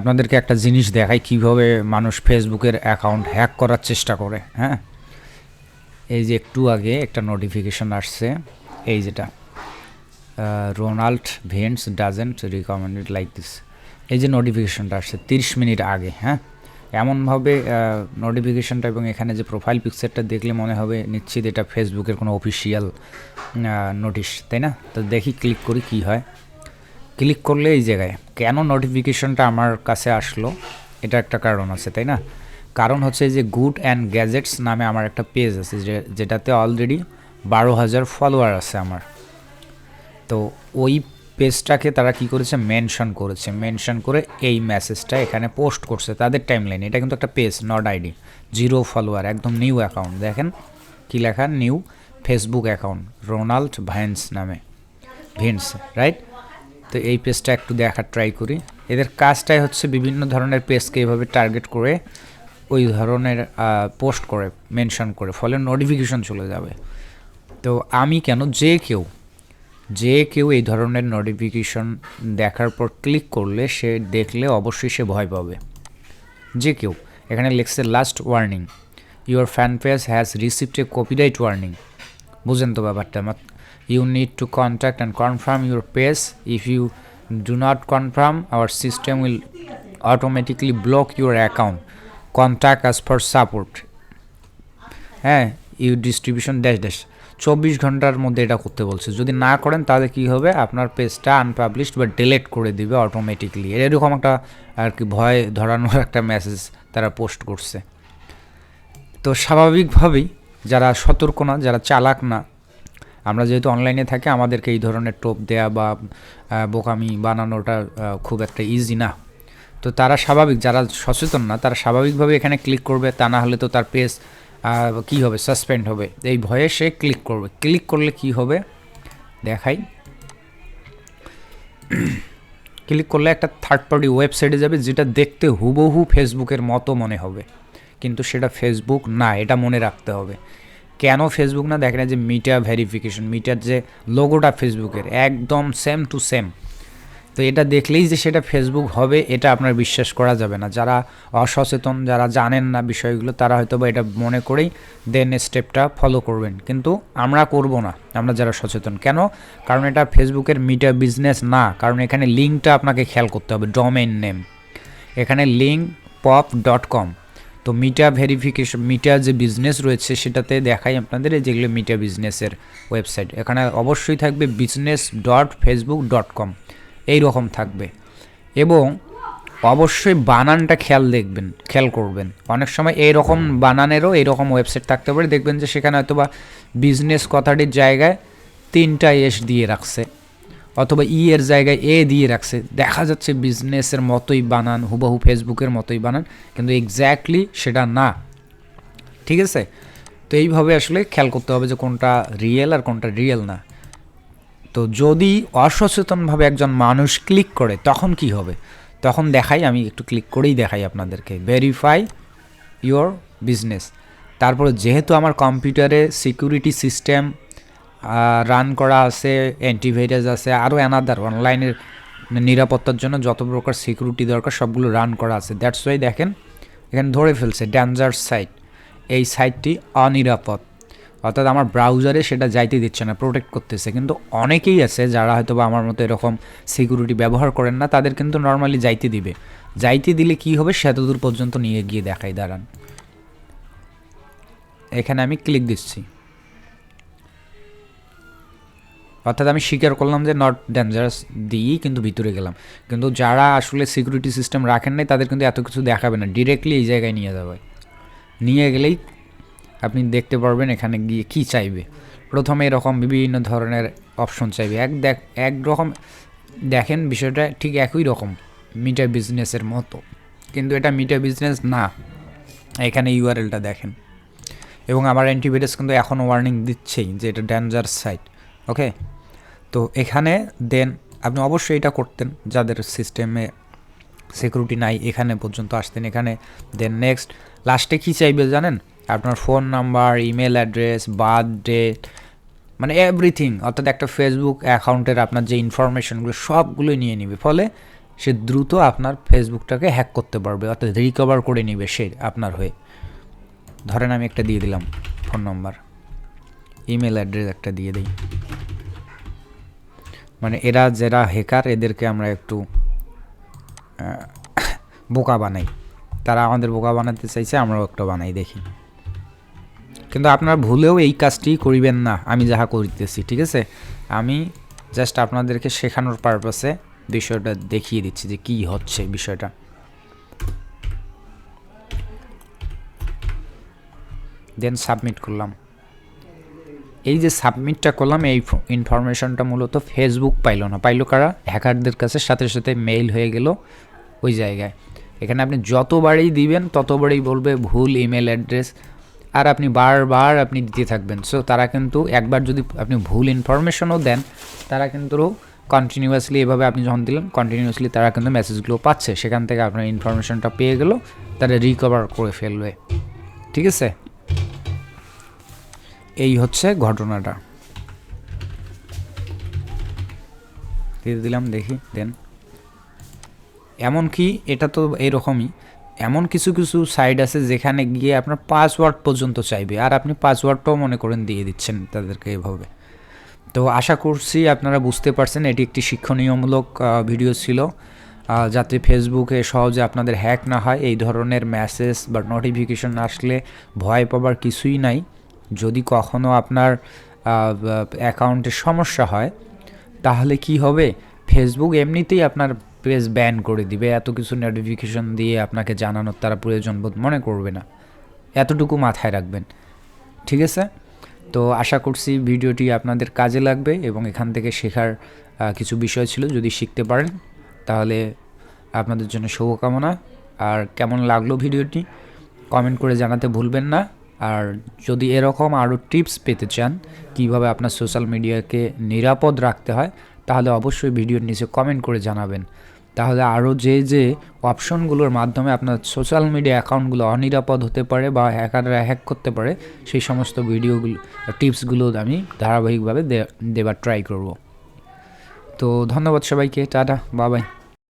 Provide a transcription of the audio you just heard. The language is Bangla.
আপনাদেরকে একটা জিনিস দেখাই কীভাবে মানুষ ফেসবুকের অ্যাকাউন্ট হ্যাক করার চেষ্টা করে হ্যাঁ? এই যে একটু আগে একটা নোটিফিকেশন আসছে, এই যেটা Ronald vents doesn't recommended like this. এই যে নোটিফিকেশনটা আসছে তিরিশ মিনিট আগে হ্যাঁ? এমনভাবে নোটিফিকেশনটা এবং এখানে যে প্রোফাইল পিকচারটা দেখলে মনে হবে নিশ্চিত এটা ফেসবুকের কোনো অফিসিয়াল নোটিশ, তাই না? তো দেখি, ক্লিক করি কি হয়। ক্লিক করলে এই জায়গায়। কেন নোটিফিকেশনটা আমার কাছে আসলো? এটা একটা কারণ আছে, তাই না? কারণ হচ্ছে যে গুড অ্যান্ড গ্যাজেটস নামে আমার একটা পেজ আছে যেটাতে অলরেডি বারো হাজার ফলোয়ার আছে আমার। তো ওই পেজটাকে তারা কি করেছে? মেনশন করেছে। মেনশন করে এই মেসেজটা এখানে পোস্ট করছে তাদের টাইমলাইন এটা কিন্তু একটা page not ID zero follower একদম নিউ অ্যাকাউন্ট দেখেন কি লেখা? New Facebook account Ronald Vines নামে। ভিন্স রাইট তো এই পেজটা একটু দেখার ট্রাই করি। এদের কাজটাই হচ্ছে বিভিন্ন ধরনের পেজকে এইভাবে টার্গেট করে ওই ধরনের পোস্ট করে মেনশন করে, ফলে নোটিফিকেশন চলে যাবে। তো আমি কেন, যে কেউ যে কেউ এই ধরনের নোটিফিকেশন দেখার পর ক্লিক করলে সে দেখলে অবশ্যই সে ভয় পাবে। যে কেউ, এখানে লিখছে last warning your fan page has received a copyright warning বুঝেন তো ব্যাপারটা you need to contact and confirm your page. If you do not confirm, our system will automatically block your account. Contact us for support. হ্যাঁ ইউ ডিস্ট্রিবিউশন ড্যাশ ড্যাশ চব্বিশ ঘণ্টার মধ্যে এটা করতে বলছে। যদি না করেন, তাহলে কী হবে? আপনার পেজটা আনপাবলিশড বা ডিলেট করে দিবে অটোমেটিকলি এরকম একটা, আর কি, ভয় ধরানোর একটা মেসেজ তারা পোস্ট করছে। তো স্বাভাবিকভাবেই যারা সতর্ক না, যারা চালাক না আমরা যেহেতু অনলাইনে থাকি, আমাদেরকে এই ধরনের টোপ দেয়া বা বোকামি বানানোটা খুব একটা ইজি না। তো তারা স্বাভাবিক, যারা সচেতন না, তারা স্বাভাবিকভাবে এখানে ক্লিক করবে, তা না হলে তো তার পেজ কি হবে সাসপেন্ড হবে। এই ভয়ে সে ক্লিক করবে। ক্লিক করলে কি হবে? দেখাই। ক্লিক করলে একটা থার্ড পার্টি ওয়েবসাইটে যাবে, যেটা দেখতে হুবহু ফেসবুকের মতো মনে হবে। কিন্তু সেটা ফেসবুক না, এটা মনে রাখতে হবে। কেন ফেসবুক না? দেখেন যে মিটার ভেরিফিকেশন মিটার যে লোগোটা ফেসবুকের একদম সেম টু সেম তো এটা দেখলেই যে সেটা ফেসবুক হবে, এটা আপনার বিশ্বাস করা যাবে না। যারা অসচেতন, যারা জানেন না বিষয়গুলো, তারা হয়তো বা এটা মনে করেই দেন স্টেপটা ফলো করবেন। কিন্তু আমরা করব না, আমরা যারা সচেতন। কেন? কারণ এটা ফেসবুকের মিটার বিজনেস না, কারণ এখানে লিঙ্কটা আপনাকে খেয়াল করতে হবে ডোমেইন নেম এখানে লিঙ্ক পপ ডট কম তো মিটা ভেরিফিকেশন মিটা যে বিজনেস রয়েছে সেটাতে দেখাই আপনাদের যেগুলো মিটা বিজনেসের ওয়েবসাইট এখানে অবশ্যই থাকবে business dot Facebook dot com এইরকম থাকবে। এবং অবশ্যই বানানটা খেয়াল দেখবেন, খেয়াল করবেন। অনেক সময় এইরকম বানানেরও এইরকম ওয়েবসাইট থাকতে পারে। দেখবেন যে সেখানে হয়তো বা বিজনেস কথাটির জায়গায় তিনটা এস দিয়ে রাখছে। অথবা ই এর জায়গায় এ দিয়ে রাখছে, দেখা যাচ্ছে বিজনেসের মতোই বানান, হুবহু ফেসবুকের মতোই বানান, কিন্তু এক্স্যাক্টলি সেটা না। ঠিক আছে? তো এইভাবে আসলে খেয়াল করতে হবে যে কোনটা রিয়েল আর কোনটা রিয়েল না। তো যদি অসচেতনভাবে একজন মানুষ ক্লিক করে, তখন কি হবে? তখন দেখাই, আমি একটু ক্লিক করেই দেখাই আপনাদেরকে। ভেরিফাই ইওর বিজনেস তারপরে যেহেতু আমার কম্পিউটারে সিকিউরিটি সিস্টেম রান করা আছে অ্যান্টিভাইরাস আছে আরও অ্যানাদার অনলাইনের নিরাপত্তার জন্য যত প্রকার সিকিউরিটি দরকার সবগুলো রান করা আছে। দ্যাটস ওয়াই দেখেন, এখানে ধরে ফেলছে ড্যাঞ্জার সাইট এই সাইটটি অনিরাপদ। অর্থাৎ আমার ব্রাউজারে সেটা যাইতে দিচ্ছে না প্রোটেক্ট করতেছে। কিন্তু অনেকেই আছে যারা হয়তো বা আমার মতো এরকম সিকিউরিটি ব্যবহার করেন না, তাদের কিন্তু নর্মালি যাইতে দিবে। যাইতে দিলে কি হবে? সেতদূর পর্যন্ত নিয়ে গিয়ে দেখাই, দাঁড়ান। এখানে আমি ক্লিক দিচ্ছি। অর্থাৎ আমি স্বীকার করলাম যে নট ডেঞ্জারাস দিয়েই কিন্তু ভিতরে গেলাম। কিন্তু যারা আসলে সিকিউরিটি সিস্টেম রাখেন নাই, তাদের কিন্তু এত কিছু দেখাবে না। ডিরেক্টলি এই জায়গায় নিয়ে যাবে। নিয়ে গেলেই আপনি দেখতে পারবেন এখানে গিয়ে কি চাইবে। প্রথমে এরকম বিভিন্ন ধরনের অপশন চাইবে। এক দেখ একরকম দেখেন বিষয়টা ঠিক একই রকম মিটার বিজনেসের মতো। কিন্তু এটা মিটার বিজনেস না। এখানে ইউআরএলটা দেখেন। এবং আমার অ্যান্টিভাইরাস কিন্তু এখন ওয়ার্নিং দিচ্ছেই যে এটা ডেঞ্জার সাইট ওকে তো এখানে দেন আপনি অবশ্যই এটা করতেন, যাদের সিস্টেমে সিকিউরিটি নাই এখানে পর্যন্ত আসতেন। এখানে দেন নেক্সট লাস্টে কী চাইবে জানেন? আপনার phone number email address birth date মানে এভরিথিং অর্থাৎ একটা ফেসবুক অ্যাকাউন্টের আপনার যে ইনফরমেশনগুলো সবগুলোই নিয়ে নিবে। ফলে সে দ্রুত আপনার ফেসবুকটাকে হ্যাক করতে পারবে, অর্থাৎ রিকভার করে নিবে সে আপনার হয়ে। ধরেন আমি একটা দিয়ে দিলাম ফোন নম্বর ইমেল অ্যাড্রেস একটা দিয়ে দিই। মানে এরা যারা হ্যাকার এদেরকে আমরা একটু বোকা বানাই। তারা আমাদের বোকা বানাতে চাইছে, আমরাও একটা বানাই দেখি। কিন্তু আপনারা ভুলেও এই কাজটি করিবেন না, আমি যাহা করিতেছি, ঠিক আছে? আমি জাস্ট আপনাদেরকে শেখানোর পারপাসে বিষয়টা দেখিয়ে দিচ্ছি যে কি হচ্ছে বিষয়টা। দেন সাবমিট করলাম। এই যে সাবমিটটা করলাম, এই ইনফরমেশনটা মূলত ফেসবুক পাইলো না। পাইলো কারা? হ্যাকারদের কাছে। সাথে সাথে মেইল হয়ে গেল ওই জায়গায়। এখানে আপনি যতবারই দিবেন, ততবারই বলবে ভুল ইমেল অ্যাড্রেস আর আপনি বারবার আপনি দিতে থাকবেন। সো তারা কিন্তু একবার যদি আপনি ভুল ইনফরমেশনও দেন, তারা কিন্তু কন্টিনিউয়াসলি এভাবে আপনি যখন দিলেন কন্টিনিউয়াসলি তারা কিন্তু মেসেজগুলো পাচ্ছে। সেখান থেকে আপনার ইনফরমেশনটা পেয়ে গেল, তারা রিকভার করে ফেলবে। ঠিক আছে? এই হচ্ছে ঘটনাটা। দিয়ে দিলাম, দেখি, দেন। এমনকি এটা তো এরকমই, এমন কিছু কিছু সাইট আছে যেখানে গিয়ে আপনার পাসওয়ার্ড পর্যন্ত চাইবে, আর আপনি পাসওয়ার্ডটাও মনে করেন দিয়ে দিচ্ছেন তাদেরকে এভাবে। তো আশা করছি আপনারা বুঝতে পারছেন, এটি একটি শিক্ষণীয়মূলক ভিডিও ছিল। যাতে ফেসবুকে সহজে আপনাদের হ্যাক না হয়, এই ধরনের মেসেজ বা নোটিফিকেশন আসলে ভয় পাবার কিছুই নাই। যদি কখনো আপনার অ্যাকাউন্টে সমস্যা হয়, তাহলে কি হবে? ফেসবুক এমনিতেই আপনার পেজ ব্যান করে দিবে। এত কিছু নোটিফিকেশন দিয়ে আপনাকে জানানোর তারা প্রয়োজন বোধ মনে করবে না। এতটুকু মাথায় রাখবেন। ঠিক আছে? তো আশা করছি ভিডিওটি আপনাদের কাজে লাগবে এবং এখান থেকে শেখার কিছু বিষয় ছিল যদি শিখতে পারেন, তাহলে আপনাদের জন্য শুভকামনা। আর কেমন লাগল ভিডিওটি? কমেন্ট করে জানাতে ভুলবেন না। আর যদি এরকম আরও টিপস পেতে চান কীভাবে আপনার সোশ্যাল মিডিয়াকে নিরাপদ রাখতে হয়, তাহলে অবশ্যই ভিডিওর নিচে কমেন্ট করে জানাবেন। তাহলে আরও যে যে অপশনগুলোর মাধ্যমে আপনার সোশ্যাল মিডিয়া অ্যাকাউন্টগুলো অনিরাপদ হতে পারে বা হ্যাকাররা হ্যাক করতে পারে, সেই সমস্ত ভিডিওগুলো টিপসগুলো আমি ধারাবাহিকভাবে দেবার ট্রাই করব। তো ধন্যবাদ সবাইকে, টাটা বাবাই